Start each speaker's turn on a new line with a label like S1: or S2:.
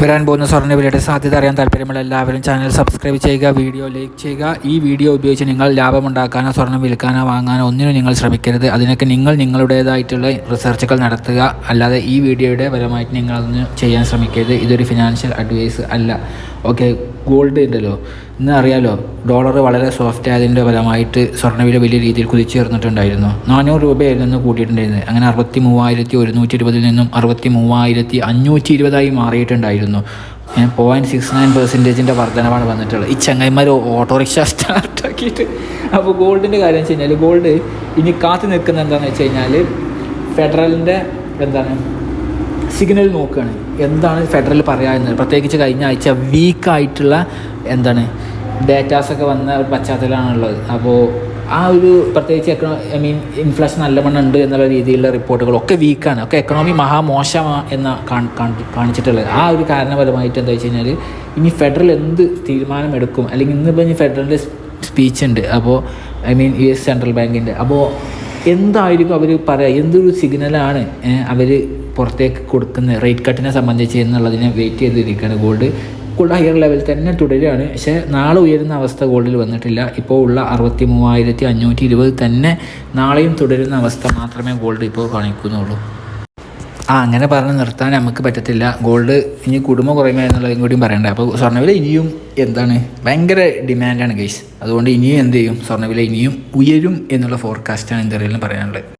S1: വരാൻ പോകുന്ന സ്വർണവിലയുടെ സാധ്യത അറിയാൻ താല്പര്യമുള്ള എല്ലാവരും ചാനൽ സബ്സ്ക്രൈബ് ചെയ്യുക വീഡിയോ ലൈക്ക് ചെയ്യുക. ഈ വീഡിയോ ഉപയോഗിച്ച് നിങ്ങൾ ലാഭമുണ്ടാക്കാനോ സ്വർണം വിൽക്കാനോ വാങ്ങാനോ ഒന്നിനും നിങ്ങൾ ശ്രമിക്കരുത്. അതിനൊക്കെ നിങ്ങൾ നിങ്ങളുടേതായിട്ടുള്ള റിസർച്ചുകൾ നടത്തുക. അല്ലാതെ ഈ വീഡിയോയുടെ പരമായിട്ട് നിങ്ങൾ അതൊന്നും ചെയ്യാൻ ശ്രമിക്കരുത്. ഇതൊരു ഫിനാൻഷ്യൽ അഡ്വൈസ് അല്ല. ഓക്കെ ഗോൾഡ് ഉണ്ടല്ലോ. ഇന്ന് അറിയാലോ ഡോളർ വളരെ സോഫ്റ്റ് ആയതിന്റെ ഫലമായിട്ട് സ്വർണവില വലിയ രീതിയിൽ കുതിച്ചുയർന്നിട്ടുണ്ടായിരുന്നു നാനൂറ് രൂപയായിരുന്നു ഇന്ന് കൂട്ടിയിട്ടുണ്ടായിരുന്നത് അങ്ങനെ അറുപത്തി മൂവായിരത്തി ഒരുന്നൂറ്റി ഇരുപതിൽ നിന്നും അറുപത്തി മൂവായിരത്തി അഞ്ഞൂറ്റി ഇരുപതായി മാറിയിട്ടുണ്ടായിരുന്നു പോയിന്റ് സിക്സ് നയൻ പെർസെന്റേജിന്റെ വർധനമാണ് വന്നിട്ടുള്ളത്. ഈ ചങ്ങായിമാർ ഓട്ടോറിക്ഷ സ്റ്റാർട്ടാക്കിയിട്ട് അപ്പോൾ ഗോൾഡിന്റെ കാര്യം വെച്ച് കഴിഞ്ഞാൽ ഗോൾഡ് ഇനി കാത്തു നിൽക്കുന്ന എന്താണെന്ന് വെച്ച് കഴിഞ്ഞാൽ ഫെഡറലിന്റെ എന്താണ് സിഗ്നൽ നോക്കുകയാണ്. എന്താണ് ഫെഡറൽ പറയുക എന്നത്? പ്രത്യേകിച്ച് കഴിഞ്ഞ ആഴ്ച വീക്കായിട്ടുള്ള എന്താണ് ഡേറ്റാസൊക്കെ വന്ന ഒരു പശ്ചാത്തലമാണുള്ളത്. അപ്പോൾ ആ ഒരു പ്രത്യേകിച്ച് എക്കണോ ഐ മീൻ ഇൻഫ്ലേഷൻ നല്ലവണ്ണം ഉണ്ട് എന്നുള്ള രീതിയിലുള്ള റിപ്പോർട്ടുകളൊക്കെ വീക്കാണ് ഒക്കെ എക്കണോമി മഹാമോശമാണ് എന്ന കാണിച്ചിട്ടുള്ളത്. ആ ഒരു കാരണപരമായിട്ട് എന്താ വെച്ച് കഴിഞ്ഞാൽ ഇനി ഫെഡറൽ എന്ത് തീരുമാനമെടുക്കും? അല്ലെങ്കിൽ ഇന്നിപ്പോൾ ഇനി ഫെഡറലിന്റെ സ്പീച്ച് ഉണ്ട്. അപ്പോൾ I mean U S central ബാങ്കിന്റെ അപ്പോൾ എന്തായിരിക്കും അവർ പറയുക എന്തൊരു സിഗ്നലാണ് അവർ പുറത്തേക്ക് കൊടുക്കുന്ന റേറ്റ് കട്ടിനെ സംബന്ധിച്ച് എന്നുള്ളതിനെ വെയിറ്റ് ചെയ്തിരിക്കുകയാണ് ഗോൾഡ് ഗോൾഡ് ഹയർ ലെവൽ തന്നെ തുടരുകയാണ്. പക്ഷേ നാളെ ഉയരുന്ന അവസ്ഥ ഗോൾഡിൽ വന്നിട്ടില്ല. ഇപ്പോൾ ഉള്ള അറുപത്തി മൂവായിരത്തി അഞ്ഞൂറ്റി ഇരുപത് തന്നെ നാളെയും തുടരുന്ന അവസ്ഥ മാത്രമേ ഗോൾഡ് ഇപ്പോൾ കാണിക്കുന്നുള്ളൂ. ആ അങ്ങനെ പറഞ്ഞ് നിർത്താൻ നമുക്ക് പറ്റത്തില്ല. ഗോൾഡ് ഇനി കുടുംബം കുറയുമോ എന്നുള്ളതും കൂടിയും പറയണ്ടേ. അപ്പോൾ സ്വർണവില ഇനിയും എന്താണ്? ഭയങ്കര ഡിമാൻഡാണ് ഗൈസ് അതുകൊണ്ട് ഇനിയും എന്ത് ചെയ്യും? സ്വർണവില ഇനിയും ഉയരും എന്നുള്ള ഫോർകാസ്റ്റാണ് എന്തെങ്കിലും പറയാനുള്ളത്.